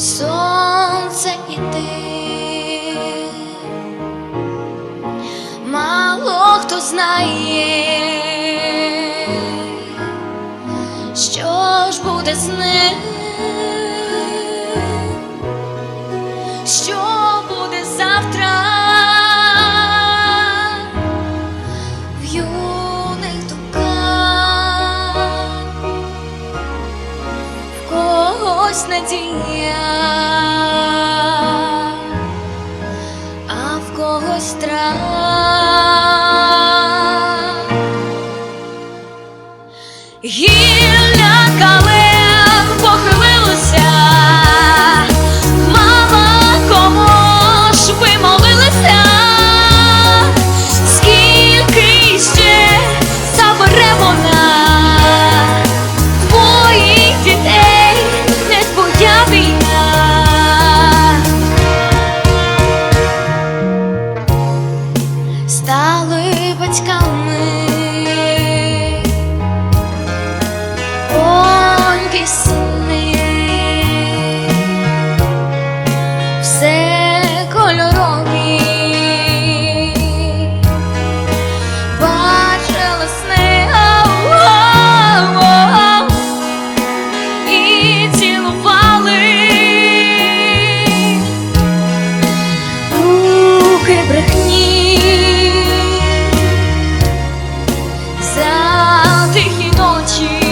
сонце і ти мало хто знає, що ж буде з ним. надія, а в когось страх. батьками. ti.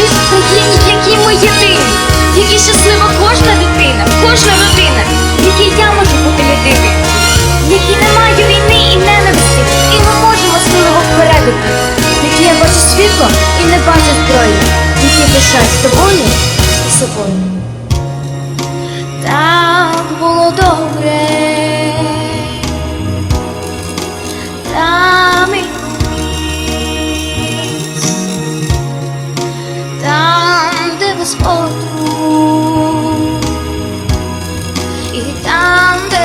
чистим, які мої ти.